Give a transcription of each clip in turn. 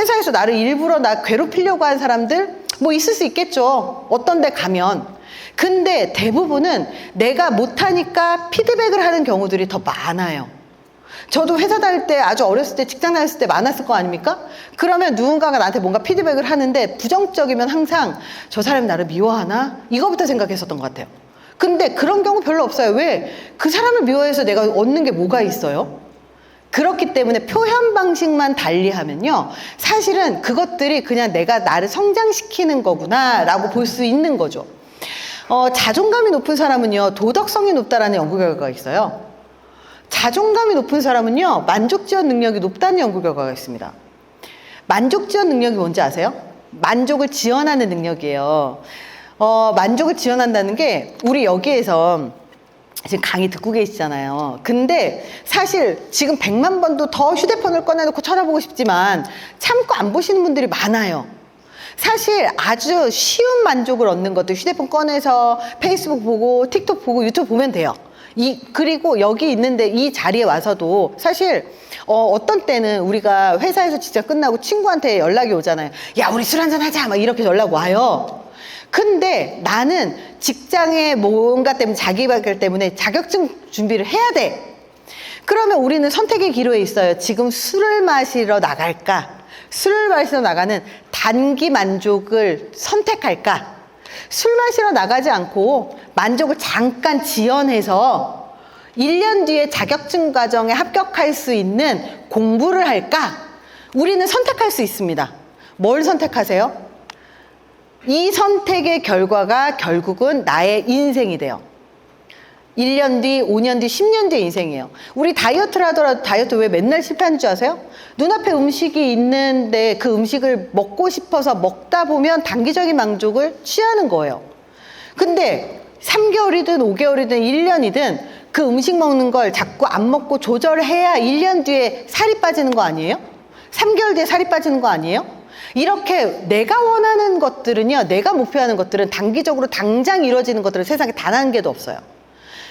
회사에서 나를 일부러 나 괴롭히려고 하는 사람들 뭐 있을 수 있겠죠. 어떤 데 가면. 근데 대부분은 내가 못하니까 피드백을 하는 경우들이 더 많아요. 저도 회사 다닐 때 아주 어렸을 때 직장 다녔을 때 많았을 거 아닙니까? 그러면 누군가가 나한테 뭔가 피드백을 하는데 부정적이면 항상 저 사람이 나를 미워하나? 이거부터 생각했었던 것 같아요. 근데 그런 경우 별로 없어요. 왜? 그 사람을 미워해서 내가 얻는 게 뭐가 있어요? 그렇기 때문에 표현 방식만 달리하면요. 사실은 그것들이 그냥 내가 나를 성장시키는 거구나라고 볼 수 있는 거죠. 어, 자존감이 높은 사람은요, 도덕성이 높다라는 연구 결과가 있어요. 자존감이 높은 사람은요, 만족 지원 능력이 높다는 연구 결과가 있습니다. 만족 지원 능력이 뭔지 아세요? 만족을 지원하는 능력이에요. 어, 만족을 지원한다는 게 우리 여기에서 지금 강의 듣고 계시잖아요. 근데 사실 지금 100만 번도 더 휴대폰을 꺼내놓고 쳐다보고 싶지만 참고 안 보시는 분들이 많아요. 사실 아주 쉬운 만족을 얻는 것도 휴대폰 꺼내서 페이스북 보고 틱톡 보고 유튜브 보면 돼요. 이 그리고 여기 있는데 이 자리에 와서도 사실 어, 어떤 때는 우리가 회사에서 진짜 끝나고 친구한테 연락이 오잖아요. 야 우리 술 한잔 하자 막 이렇게 연락 와요. 근데 나는 직장에 뭔가 때문에 자기발견 때문에 자격증 준비를 해야 돼. 그러면 우리는 선택의 기로에 있어요. 지금 술을 마시러 나갈까? 술을 마시러 나가는 단기 만족을 선택할까? 술 마시러 나가지 않고 만족을 잠깐 지연해서 1년 뒤에 자격증 과정에 합격할 수 있는 공부를 할까? 우리는 선택할 수 있습니다. 뭘 선택하세요? 이 선택의 결과가 결국은 나의 인생이 돼요. 1년 뒤, 5년 뒤, 10년 뒤의 인생이에요. 우리 다이어트를 하더라도 다이어트 왜 맨날 실패하는 줄 아세요? 눈앞에 음식이 있는데 그 음식을 먹고 싶어서 먹다 보면 단기적인 만족을 취하는 거예요. 근데 3개월이든 5개월이든 1년이든 그 음식 먹는 걸 자꾸 안 먹고 조절해야 1년 뒤에 살이 빠지는 거 아니에요? 3개월 뒤에 살이 빠지는 거 아니에요? 이렇게 내가 원하는 것들은요, 내가 목표하는 것들은 단기적으로 당장 이루어지는 것들은 세상에 단 한 개도 없어요.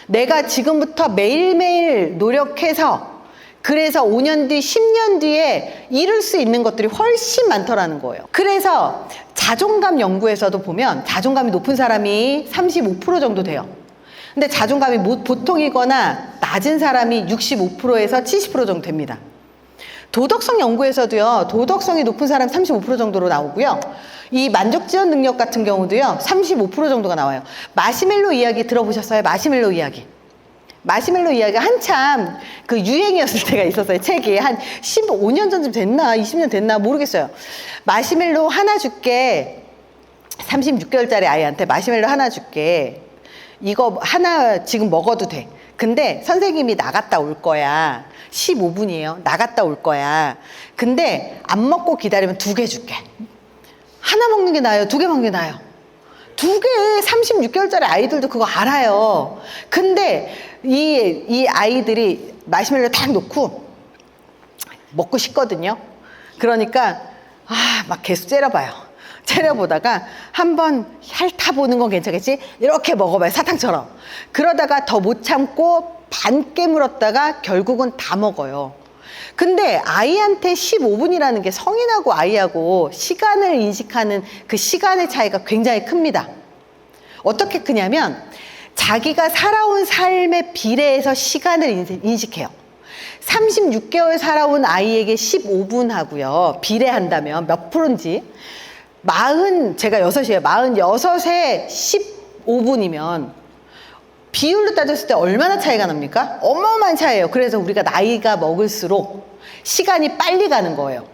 내가 지금부터 매일매일 노력해서 그래서 5년 뒤, 10년 뒤에 이룰 수 있는 것들이 훨씬 많더라는 거예요. 그래서 자존감 연구에서도 보면 자존감이 높은 사람이 35% 정도 돼요. 근데 자존감이 못- 보통이거나 낮은 사람이 65%에서 70% 정도 됩니다. 도덕성 연구에서도요, 도덕성이 높은 사람 35% 정도로 나오고요. 이 만족 지원 능력 같은 경우도요, 35% 정도가 나와요. 마시멜로 이야기 들어보셨어요? 마시멜로 이야기. 마시멜로 이야기가 한참 그 유행이었을 때가 있었어요. 책이 한 15년 전쯤 됐나, 20년 됐나 모르겠어요. 마시멜로 하나 줄게. 36개월짜리 아이한테 마시멜로 하나 줄게. 이거 하나 지금 먹어도 돼. 근데 선생님이 나갔다 올 거야. 15분이에요. 나갔다 올 거야. 근데 안 먹고 기다리면 두 개 줄게. 하나 먹는 게 나아요? 두 개 먹는 게 나아요? 두 개, 36개월짜리 아이들도 그거 알아요. 근데 이, 이 아이들이 마시멜로 딱 놓고 먹고 싶거든요. 그러니까, 아, 막 계속 째려봐요. 째려보다가 한 번 핥아보는 건 괜찮겠지? 이렇게 먹어봐요. 사탕처럼. 그러다가 더 못 참고 반 깨물었다가 결국은 다 먹어요. 근데 아이한테 15분이라는 게 성인하고 아이하고 시간을 인식하는 그 시간의 차이가 굉장히 큽니다. 어떻게 크냐면 자기가 살아온 삶에 비례해서 시간을 인식- 인식해요. 36개월 살아온 아이에게 15분 하고요. 비례한다면 몇 프로인지. 40, 제가 6이에요. 46에 15분이면 비율로 따졌을 때 얼마나 차이가 납니까? 어마어마한 차이예요. 그래서 우리가 나이가 먹을수록 시간이 빨리 가는 거예요.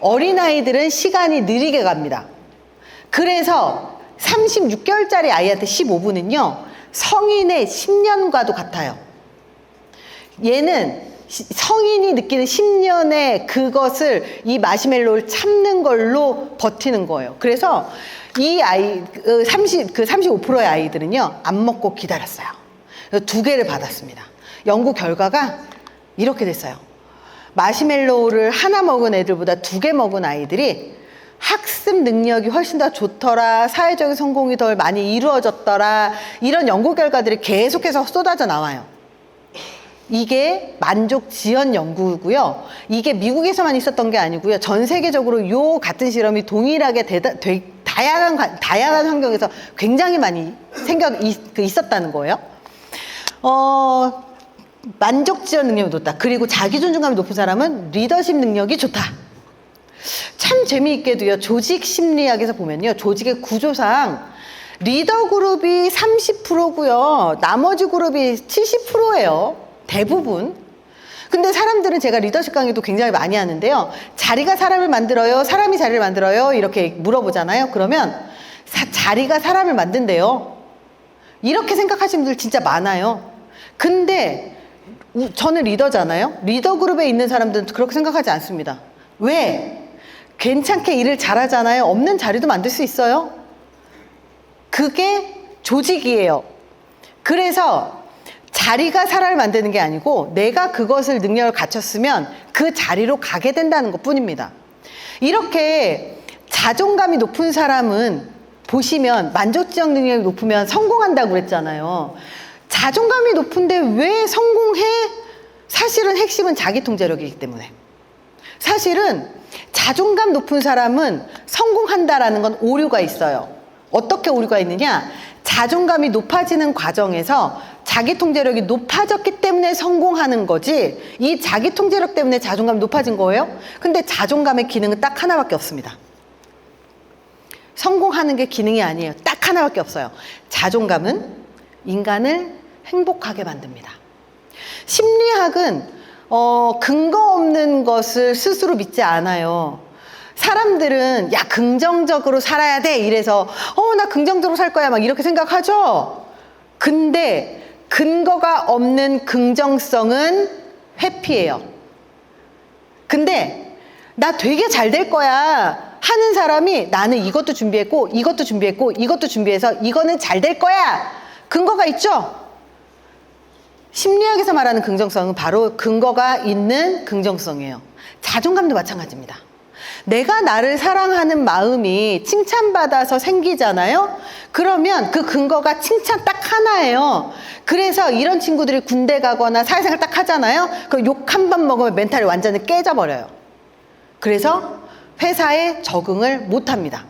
어린아이들은 시간이 느리게 갑니다. 그래서 36개월짜리 아이한테 15분은요, 성인의 10년과도 같아요. 얘는 시- 성인이 느끼는 10년의 그것을 이 마시멜로를 참는 걸로 버티는 거예요. 그래서 이 아이, 그 30, 그 35%의 아이들은요, 안 먹고 기다렸어요. 그래서 두 개를 받았습니다. 연구 결과가 이렇게 됐어요. 마시멜로우를 하나 먹은 애들보다 두 개 먹은 아이들이 학습 능력이 훨씬 더 좋더라, 사회적인 성공이 덜 많이 이루어졌더라, 이런 연구 결과들이 계속해서 쏟아져 나와요. 이게 만족 지연 연구고요. 이게 미국에서만 있었던 게 아니고요. 전 세계적으로 요 같은 실험이 동일하게 대다, 되, 다양한 관- 다양한 환경에서 굉장히 많이 생각 있, 그 있었다는 거예요. 어, 만족 지연 능력이 높다. 그리고 자기 존중감이 높은 사람은 리더십 능력이 좋다. 참 재미있게도요. 조직 심리학에서 보면요. 조직의 구조상 리더 그룹이 30%고요. 나머지 그룹이 70%예요. 대부분. 근데 사람들은 제가 리더십 강의도 굉장히 많이 하는데요. 자리가 사람을 만들어요. 사람이 자리를 만들어요. 이렇게 물어보잖아요. 그러면 사- 자리가 사람을 만든대요. 이렇게 생각하시는 분들 진짜 많아요. 근데 우- 저는 리더잖아요. 리더 그룹에 있는 사람들은 그렇게 생각하지 않습니다. 왜? 괜찮게 일을 잘하잖아요. 없는 자리도 만들 수 있어요. 그게 조직이에요. 그래서 자리가 사람을 만드는 게 아니고 내가 그것을 능력을 갖췄으면 그 자리로 가게 된다는 것 뿐입니다. 이렇게 자존감이 높은 사람은 보시면 만족지역 능력이 높으면 성공한다고 그랬잖아요. 자존감이 높은데 왜 성공해? 사실은 핵심은 자기 통제력이기 때문에. 사실은 자존감 높은 사람은 성공한다라는 건 오류가 있어요. 어떻게 오류가 있느냐? 자존감이 높아지는 과정에서 자기 통제력이 높아졌기 때문에 성공하는 거지, 이 자기 통제력 때문에 자존감이 높아진 거예요? 근데 자존감의 기능은 딱 하나밖에 없습니다. 성공하는 게 기능이 아니에요. 딱 하나밖에 없어요. 자존감은 인간을 행복하게 만듭니다. 심리학은 어, 근거 없는 것을 스스로 믿지 않아요. 사람들은 야 긍정적으로 살아야 돼 이래서 어 나 긍정적으로 살 거야 막 이렇게 생각하죠. 근데 근거가 없는 긍정성은 회피예요. 근데 나 되게 잘 될 거야 하는 사람이 나는 이것도 준비했고 이것도 준비했고 이것도 준비해서 이거는 잘 될 거야 근거가 있죠. 심리학에서 말하는 긍정성은 바로 근거가 있는 긍정성이에요. 자존감도 마찬가지입니다. 내가 나를 사랑하는 마음이 칭찬받아서 생기잖아요? 그러면 그 근거가 칭찬 딱 하나예요. 그래서 이런 친구들이 군대 가거나 사회생활 딱 하잖아요? 그욕한 번 먹으면 멘탈이 완전히 깨져버려요. 그래서 회사에 적응을 못 합니다.